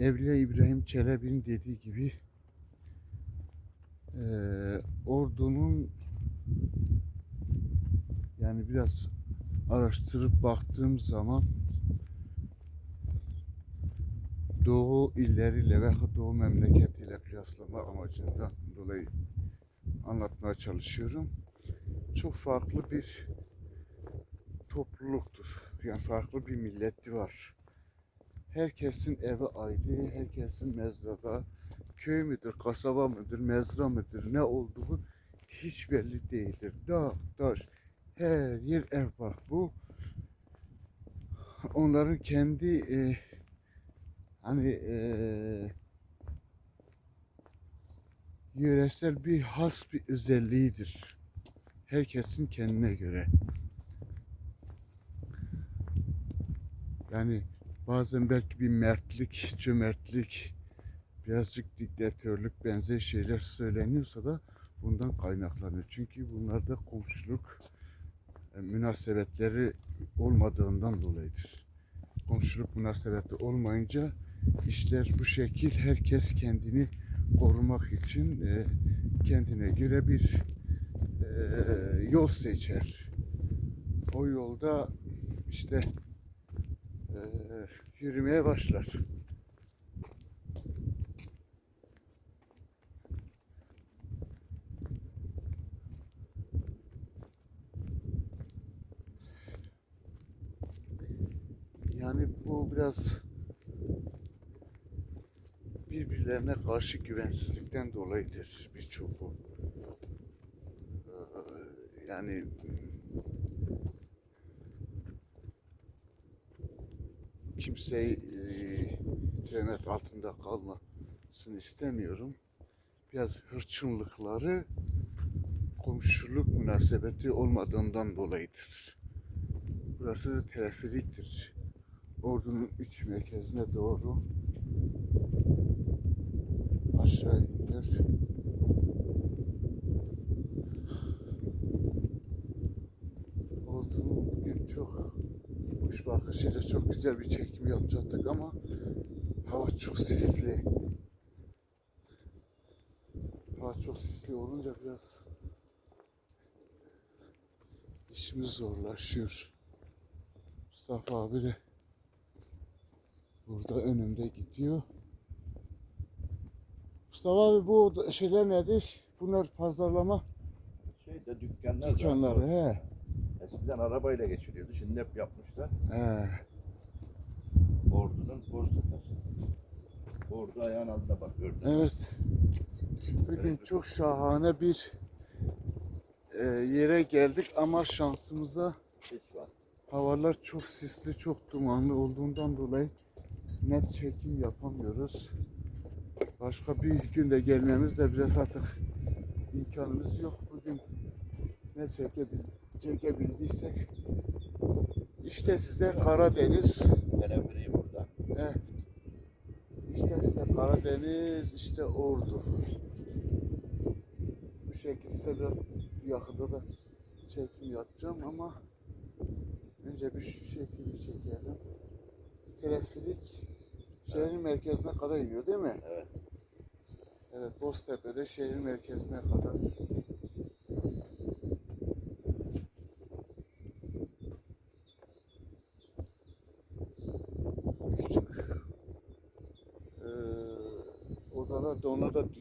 Evliya İbrahim Çelebi'nin dediği gibi eee, ordunun yani biraz araştırıp baktığım zaman Doğu illeriyle ve Doğu memleketiyle kıyaslama amacından dolayı anlatmaya çalışıyorum. Çok farklı bir topluluktur. Yani farklı bir milleti var. Herkesin evi ayrı, herkesin mezrada, köy müdür, kasaba mıdır, mezra mıdır, ne olduğu hiç belli değildir. Dağ, taş, her yer var. Bu onların kendi e, hani e, yöresel bir has bir özelliğidir. Herkesin kendine göre. Yani bazen belki bir mertlik, cömertlik, birazcık diktatörlük benzer şeyler söyleniyorsa da bundan kaynaklanıyor. Çünkü bunlarda komşuluk e, münasebetleri olmadığından dolayıdır. Komşuluk münasebeti olmayınca işler bu şekil herkes kendini korumak için e, kendine göre bir e, yol seçer. O yolda işte e, yürümeye başlar. Yani bu biraz birbirlerine karşı güvensizlikten dolayıdır birçoğu. Ee, Yani kimseyi e, töhmet altında kalmasını istemiyorum. Biraz hırçınlıkları komşuluk münasebeti olmadığından dolayıdır. Burası teleferiktir. Ordunun iç merkezine doğru aşağı iniyor. Ordunun bugün çok kuş bakışıyla çok güzel bir çekim yapacaktık ama hava çok sisli. Hava çok sisli olunca biraz işimiz zorlaşıyor. Mustafa abi de burada önümde gidiyor. Mustafa abi bu şeyler nedir? Bunlar pazarlama Şeyde dükkanlar dükkanları. var. He. Eskiden arabayla geçiliyordu. Şimdi hep yapmışlar. He. Ordu'nun Boztepe. Ordu ayağın altında bak gördün. Evet. Bugün çok şahane bir e, yere geldik ama şansımıza havalar çok sisli, çok dumanlı olduğundan dolayı net çekim yapamıyoruz. Başka bir günde gelmemiz de biraz artık imkanımız yok. Bugün ne çekebil çekebildiysek işte size Karadeniz Teleferiği burada. He. İşte size Karadeniz, işte Ordu. Bu şekilde de yakında da çekim yapacağım ama önce bir şekilde çekelim. Teleferik şehrin merkezine kadar iniyor değil mi? Evet. Evet, Boztepe'de şehrin merkezine kadar.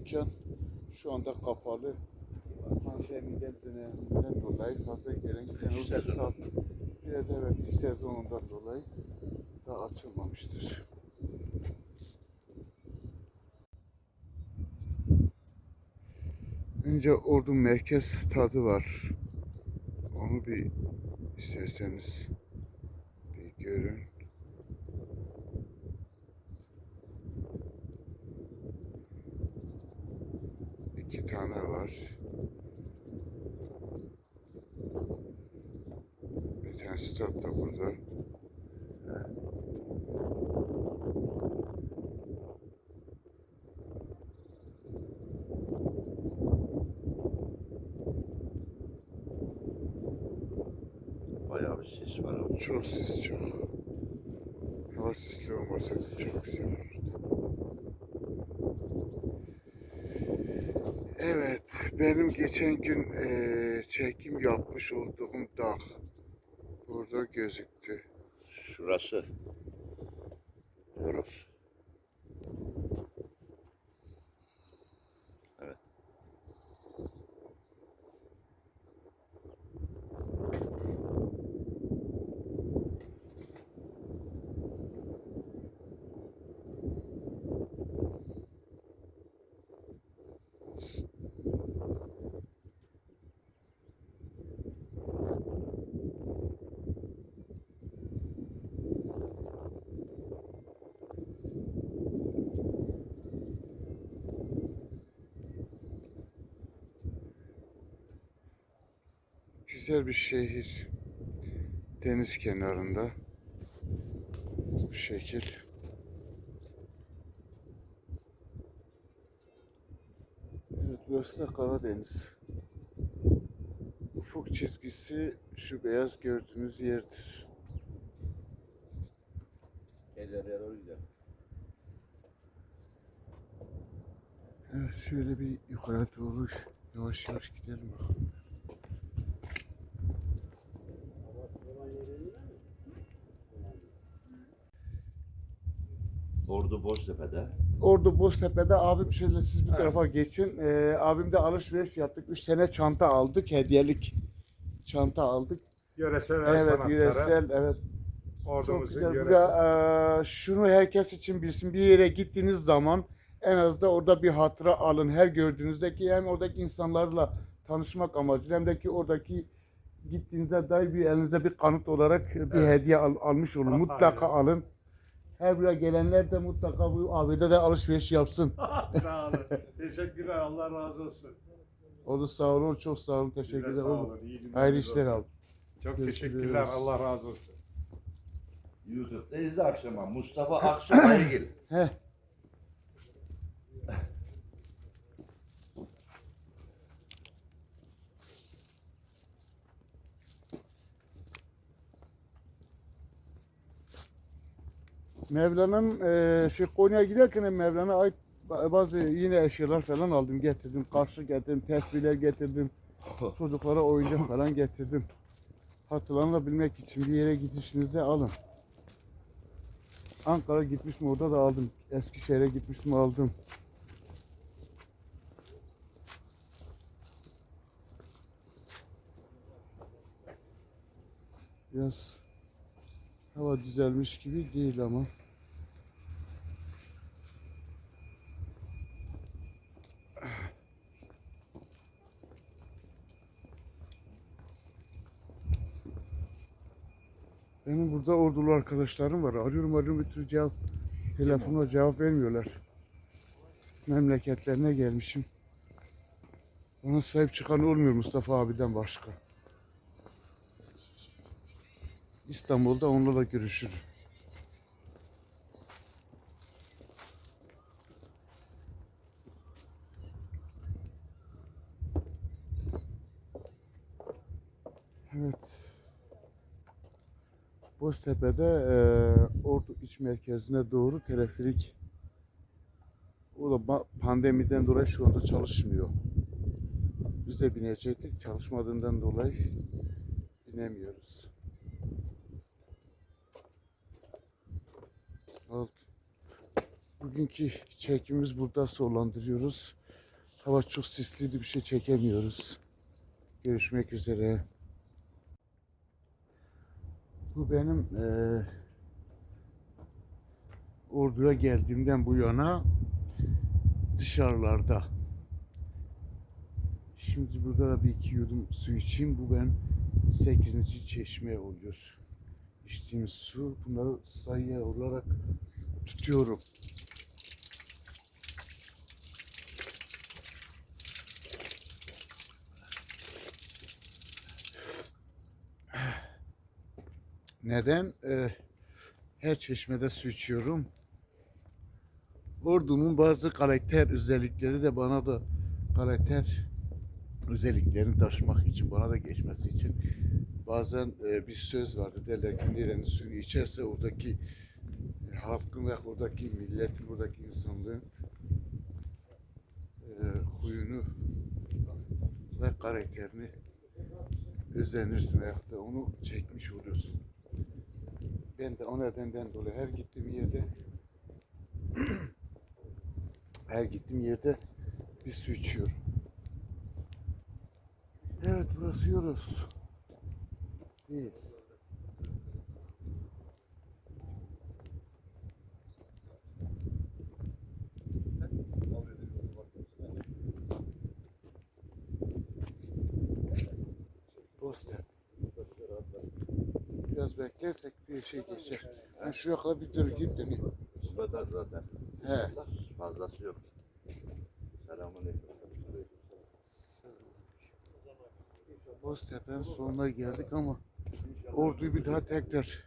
Dükkan şu anda kapalı. Pandemiden döneminden dolayı fazla gelen giden olursa bir de evet iş sezonundan dolayı da açılmamıştır. Önce Ordu Merkez tadı var. Onu bir isterseniz bir görün. İki tane var. Bir tanesi tat da burada. Bayağı bir sis var. Çok sis çok. Hava sisli olmasaydı çok güzel olurdu. Evet, benim geçen gün eee, çekim yapmış olduğum dağ burada gözüktü. Şurası. Diyoruz. Evet. Güzel bir şehir. Deniz kenarında. Bu şekil. Evet, burası da Karadeniz. Ufuk çizgisi şu beyaz gördüğünüz yerdir. Yarıya doğru gidelim. Evet, şöyle bir yukarı doğru yavaş yavaş gidelim bakalım. Ordu Boztepe'de. Ordu Boztepe'de abim şöyle siz bu Evet. tarafa geçin. Ee, abimde alışveriş yaptık. Üç tane çanta aldık. Hediyelik çanta aldık. Yöresel el Evet, sanatları, yüresel. Evet. Çok ordumuzun güzel. yöresel. Burada, eee, şunu herkes için bilsin. Bir yere gittiğiniz zaman en az da orada bir hatıra alın. Her gördüğünüzde ki hem oradaki insanlarla tanışmak amacıyla hem de ki oradaki gittiğinize dair bir elinize bir kanıt olarak bir Evet. hediye al- almış olun. Aynen. Mutlaka alın. Her buraya gelenler de mutlaka bu AV'de de alışveriş yapsın. sağ olun. Teşekkürler. Allah razı olsun. O da sağ olun, çok sağ olun, teşekkür Size ederim. sağ olun. iyi günler Hayırlı işler olsun. al. Çok Görüşürüz. teşekkürler. Allah razı olsun. YouTube'da izle akşama. Mustafa Aksu Aygil. Heh. Mevlana'nın eee şey Konya'ya giderken Mevlana ait ba- bazı yine eşyalar falan aldım getirdim. Karşı getirdim, tesbihler getirdim. Çocuklara oyuncak falan getirdim. Hatırlanabilmek için bir yere gidişinizde alın. Ankara gitmiştim orada da aldım. Eskişehir'e gitmiştim aldım. Biraz hava düzelmiş gibi değil ama. Benim burada ordulu arkadaşlarım var. Arıyorum arıyorum bir türlü cevap, telefonla cevap vermiyorlar. Memleketlerine gelmişim. Bana sahip çıkan olmuyor Mustafa abiden başka. İstanbul'da onlarla görüşürüm. Evet. Boztepe'de eee Ordu iç merkezine doğru teleferik o da pandemiden dolayı şu anda çalışmıyor. Biz de binecektik. Çalışmadığından dolayı binemiyoruz. Evet. Bugünkü çekimimiz burada sonlandırıyoruz. Hava çok sisliydi bir şey çekemiyoruz. Görüşmek üzere. Bu benim eee Ordu'ya geldiğimden bu yana dışarılarda. Şimdi burada da bir iki yudum su içeyim. Bu ben 8. çeşme oluyor. İçtiğim su. Bunları sayı olarak tutuyorum. Neden? Ee, her çeşmede su içiyorum. Ordu'nun bazı karakter özellikleri de bana da karakter özelliklerini taşımak için, bana da geçmesi için bazen e, bir söz vardı derler ki nerenin suyunu içerse oradaki e, halkın ve oradaki milletin, buradaki insanlığın e, huyunu ve karakterini özenirsin veyahut da onu çekmiş oluyorsun. Ben de o nedenden dolayı her gittiğim yerde her gittiğim yerde bir su içiyorum. Evet burası Yoros. Değil. Bostem. Biraz beklersek bir şey geçer. Ben şuraya kadar bir dur git döneyim. Bu kadar zaten. He. Fazlası yok. Selamünaleyküm. Boztepe'nin sonuna geldik ama orduyu bir daha tekrar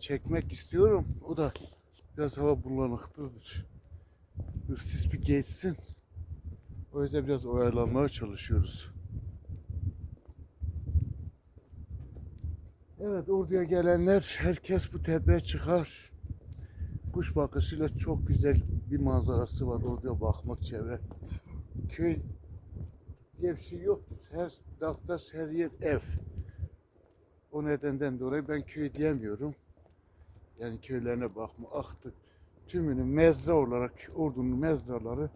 çekmek istiyorum. O da biraz hava bulanıktadır. Bu sis bir geçsin. O yüzden biraz oyalanmaya çalışıyoruz. Evet orduya gelenler herkes bu tepeye çıkar. Kuş bakışıyla çok güzel bir manzarası var orduya bakmak çevre. Köy diye bir şey yoktur. Her dağdaş her yer ev. O nedenden dolayı ben köy diyemiyorum. Yani köylerine bakma aktı. Tümünü mezra olarak ordunun mezraları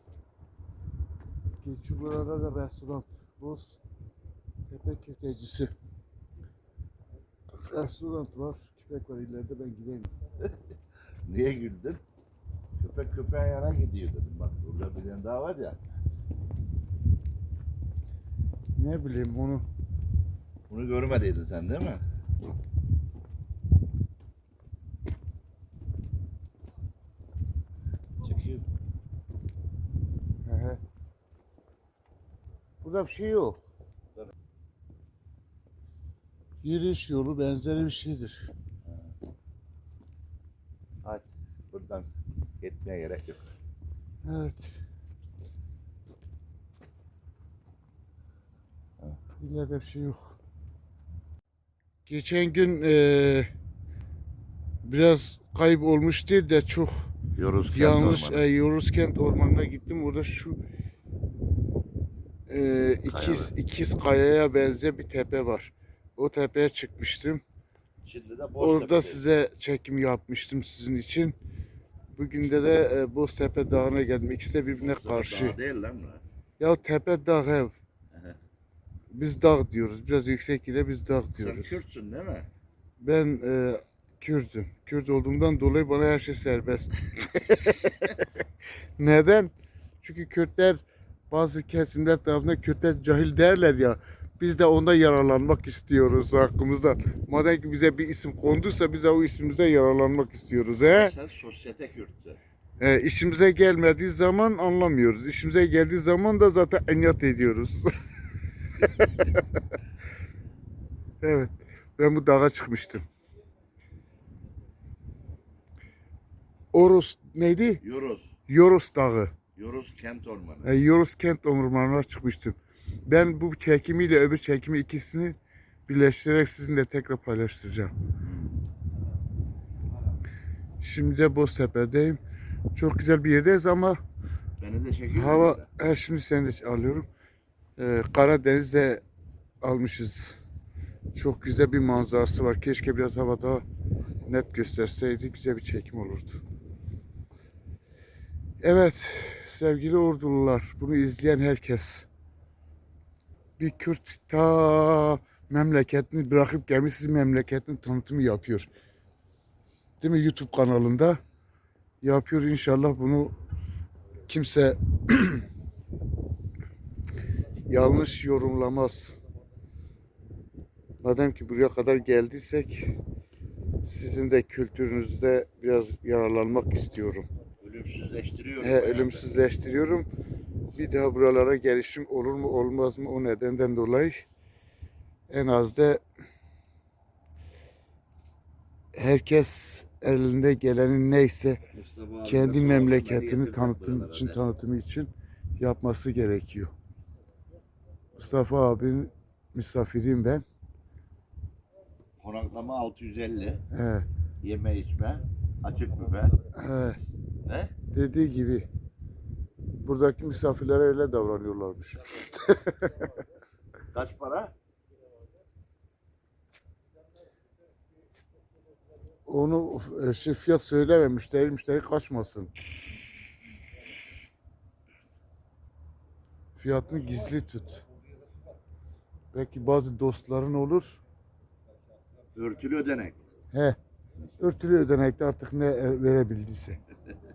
geçiyor. Burada da restoran Boz Tepe Köftecisi. Restoran var. Köpek var ileride ben gideyim. Niye güldün? Köpek köpeğin yana gidiyor dedim. Bak burada bir tane daha var ya. Ne bileyim onu Bunu görmediydin sen değil mi? Çekiyor. He. Burada bir şey yok. Yürüyüş yolu benzeri bir şeydir. Hadi buradan gitmeye gerek yok. Evet. İleride bir şey yok. Geçen gün eee, biraz kayıp olmuş değil de çok Yoruz yanlış e, Yoruzkent ormanına gittim. Orada şu eee, ikiz, Kayalı. ikiz kayaya benzeyen bir tepe var. O tepeye çıkmıştım. Şimdi de boş Orada tepedeyiz. size çekim yapmıştım sizin için. Bugün de de e, Boztepe Dağı'na geldim. İkisi de birbirine karşı. Dağ değil lan bu. Ya tepe dağ ev. Biz dağ diyoruz. Biraz yüksek ile biz dağ Sen diyoruz. Kürtsün değil mi? Ben e, Kürt'üm. Kürt olduğumdan dolayı bana her şey serbest. Neden? Çünkü Kürtler bazı kesimler tarafından Kürtler cahil derler ya. Biz de onda yararlanmak istiyoruz hakkımızda. Madem ki bize bir isim konduysa biz de o ismimize yararlanmak istiyoruz. He? Sen sosyete Kürtsün. E, işimize gelmediği zaman anlamıyoruz. İşimize geldiği zaman da zaten enyat ediyoruz. evet. Ben bu dağa çıkmıştım. Oros neydi? Yoros. Yoros Dağı. Yoros kent ormanı. E, Yoros kent ormanına çıkmıştım. Ben bu çekimiyle öbür çekimi ikisini birleştirerek sizinle tekrar paylaştıracağım. Şimdi de Boztepe'deyim. Çok güzel bir yerdeyiz ama Beni de çekiyor Hava, musun ha, şimdi seni de alıyorum. Ee, Karadeniz'de almışız. Çok güzel bir manzarası var. Keşke biraz hava daha net gösterseydi. Güzel bir çekim olurdu. Evet sevgili ordulular. Bunu izleyen herkes. Bir Kürt ta memleketini bırakıp gelmiş sizin memleketin tanıtımı yapıyor. Değil mi YouTube kanalında? Yapıyor inşallah bunu kimse yanlış yorumlamaz. Madem ki buraya kadar geldiysek sizin de kültürünüzde biraz yararlanmak istiyorum. sen? Ölümsüzleştiriyor. He, ölümsüzleştiriyorum. Bir daha buralara gelişim olur mu olmaz mı o nedenden dolayı en az da herkes elinde gelenin neyse kendi memleketini tanıtım için tanıtımı için yapması gerekiyor. Mustafa abinin misafiriyim ben. Konaklama 650. He, Yeme içme. Açık büfe. he, He? dediği gibi buradaki misafirlere öyle davranıyorlarmış. Kaç para? Onu e, şey fiyat söylememiş değil müşteri kaçmasın. Fiyatını gizli tut. Belki bazı dostların olur. Örtülü ödenek. He. Örtülü ödenekte artık ne verebildiyse.